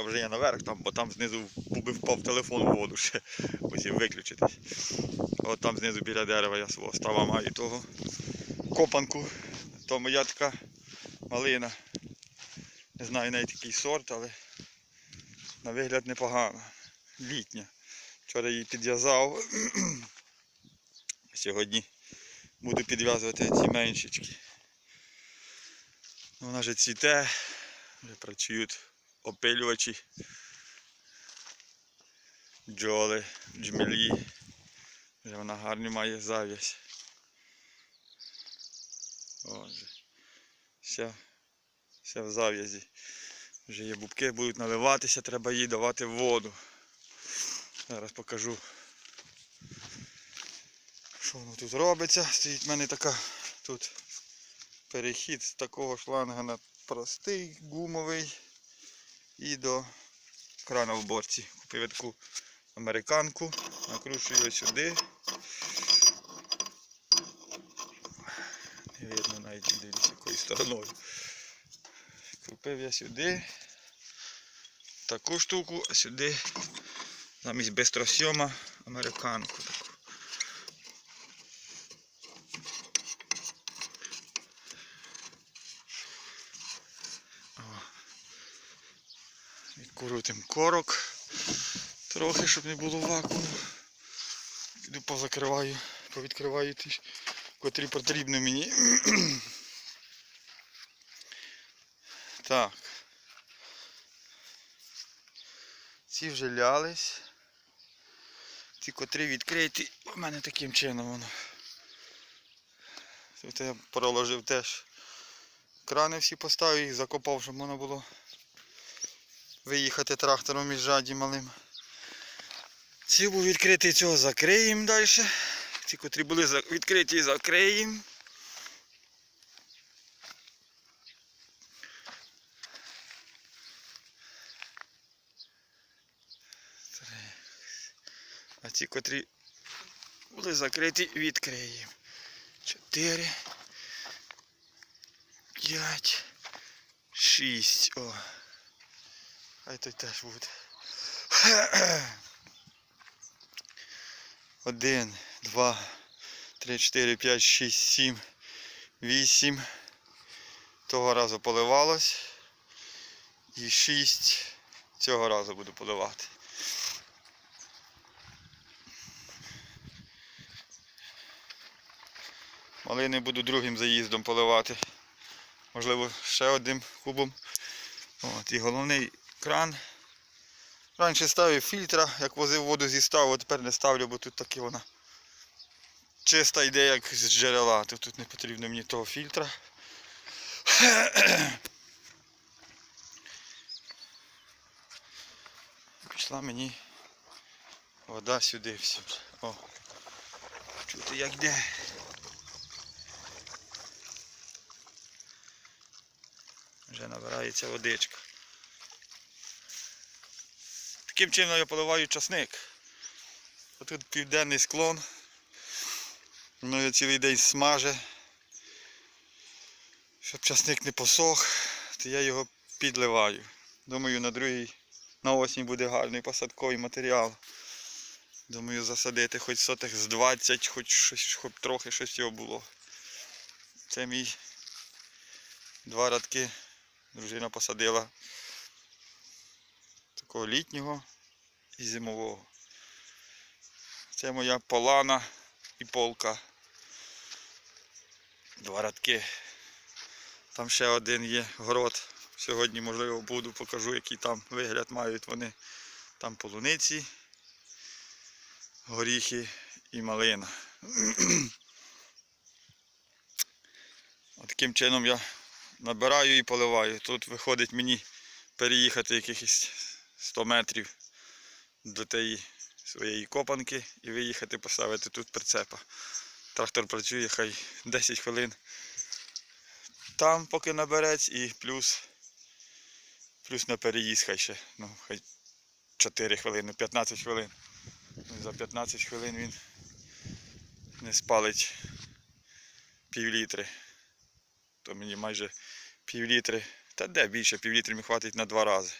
кнопка вже є наверх, там, бо там знизу би впав телефон у воду ще. Ось виключитись. От там знизу біля дерева я свого става маю того копанку. То моя така малина. Не знаю навіть який сорт, але на вигляд непогано. Літня. Вчора її підв'язав. Сьогодні буду підв'язувати ці меншечки. Вона вже цвіте, вже працюють опилювачі, бджоли, джмелі. Вже вона гарно має зав'язь. Отже. Вся, вся в зав'язі. Вже є бубки, будуть наливатися, треба їй давати воду. Зараз покажу. Що воно тут робиться? Стоїть в мене така тут перехід з такого шланга на простий гумовий і до крана в борці. Купив таку американку, накручую сюди. Не видно навіть дивлюсь якою стороною. Купив я сюди таку штуку, а сюди замість бистросйома американку таку. Відкрутим корок трохи, щоб не було вакууму. Піду позакриваю, повідкриваю ті, котрі потрібні мені. Так. Ці вже лялись. Ті, котрі відкриті, у мене таким чином воно. Тут я проложив теж крани всі поставив, їх закопав, щоб можна було виїхати трактором між жаді малим. Ці був відкритий, цього закриємо далі. Ті, котрі були відкриті, закриємо. А ці, котрі були закриті, відкриємо. Чотири. П'ять. Шість. О. Хай той теж буде. Один, два, три, чотири, п'ять, шість, сім, вісім. Того разу поливалось. І шість. Цього разу буду поливати. Малини буду другим заїздом поливати. Можливо, ще одним кубом. От, і головний кран. Раніше ставив фільтра, як возив воду зі ставу, а тепер не ставлю, бо тут таки вона чиста йде, як з джерела. Тут, тут не потрібно мені того фільтра. Пішла мені вода сюди всю. О. Чути як йде. Вже набирається водичка. Таким чином я поливаю часник. Тут південний склон. Його цілий день смаже. Щоб часник не посох, то я його підливаю. Думаю, на другий, на осінь буде гарний посадковий матеріал. Думаю, засадити хоч сотих з 20, хоч щось, хоч трохи щось його було. Це мій два радки. Дружина посадила такого літнього і зимового. Це моя полана і полка. Два радки. Там ще один є город. Сьогодні, можливо, буду, покажу, який там вигляд мають вони. Там полуниці, горіхи і малина. От Таким чином я набираю і поливаю. Тут виходить мені переїхати якихось 100 метрів до тієї своєї копанки і виїхати поставити тут прицепа. Трактор працює хай 10 хвилин там поки наберець і плюс плюс на переїзд хай ще ну, хай 4 хвилини, 15 хвилин. За 15 хвилин він не спалить пів літри. То мені майже пів літри, та де більше пів літри мені хватить на два рази.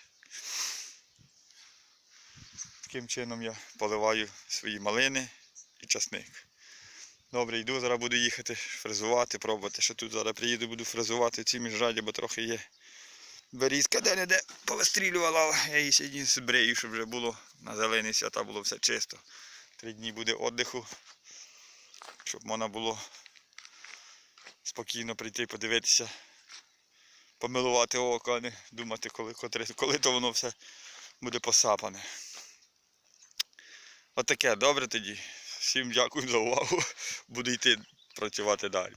Таким чином я поливаю свої малини і часник. Добре, йду, зараз буду їхати фрезувати, пробувати. Що тут зараз приїду, буду фрезувати ці міжраді, бо трохи є. Берізка де-не-де повистрілювала, я її сьогодні збрию, щоб вже було на зелені свята було все чисто. Три дні буде віддиху, щоб можна було спокійно прийти подивитися, помилувати око, а не думати, коли, коли, коли то воно все буде посапане. Отаке, добре тоді. Всім дякую за увагу. Буду йти працювати далі.